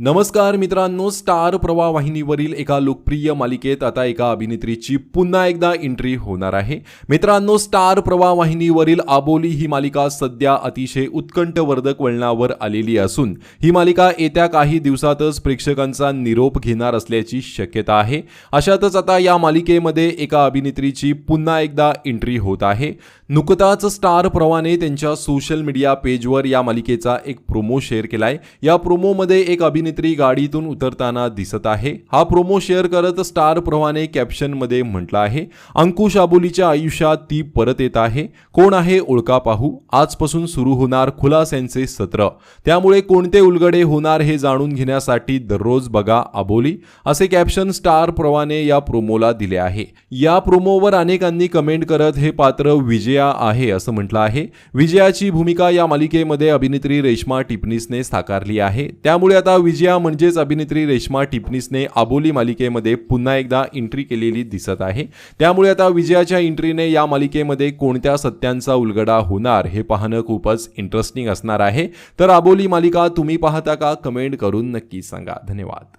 नमस्कार मित्रांनो स्टार प्रवाह वाहिनीवरील एका लोकप्रिय मालिकेत आता एका अभिनेत्रीची पुन्हा एकदा एंट्री होणार आहे. मित्रांनो स्टार प्रवाह वाहिनीवरील आबोली ही मालिका सध्या अतिशय उत्कंठवर्धक वळणावर आलेली असून ही मालिका येत्या काही दिवसातच प्रेक्षकांचा निरोप घेणार असल्याची शक्यता आहे. अशातच आता या मालिकेमध्ये एका अभिनेत्रीची पुन्हा एकदा एंट्री होत आहे. नुकताच स्टार प्रवाहाने त्यांच्या सोशल मीडिया पेजवर या मालिकेचा एक प्रोमो शेअर केलाय. या प्रोमोमध्ये एक अभिनेत्री गाडीतून उतरताना दिसत आहे. हा प्रोमो शेअर करत स्टार प्रवाने कॅप्शनमध्ये म्हटलं आहे अंकुश आबोलीच्या आयुष्यात ती परत येत आहे. कोण आहे ओळखा पाहू. आजपासून सुरू होणार खुलास्यांचे सत्र. त्यामुळे कोणते उलगडे होणार हे जाणून घेण्यासाठी दररोज बघा आबोली. असे कॅप्शन स्टार प्रवाने या प्रोमोला दिले आहे. या प्रोमोवर अनेकांनी कमेंट करत हे पात्र विजया आहे असं म्हटलं आहे. विजयाची भूमिका या मालिकेमध्ये अभिनेत्री रेश्मा टिपणीसने साकारली आहे. त्यामुळे आता विजय म्हणजेच अभिनेत्री रेश्मा टिपणीसने आबोली मालिकेमध्ये पुन्हा एकदा एंट्री केलेली दिसत आहे. त्यामुळे आता विजयाच्या एंट्रीने या मालिकेमध्ये कोणत्या सत्यांचा उलगडा होणार हे पाहणं खूपच इंटरेस्टिंग असणार आहे. तर आबोली मालिका तुम्ही पाहता का? कमेंट करून नक्की सांगा. धन्यवाद.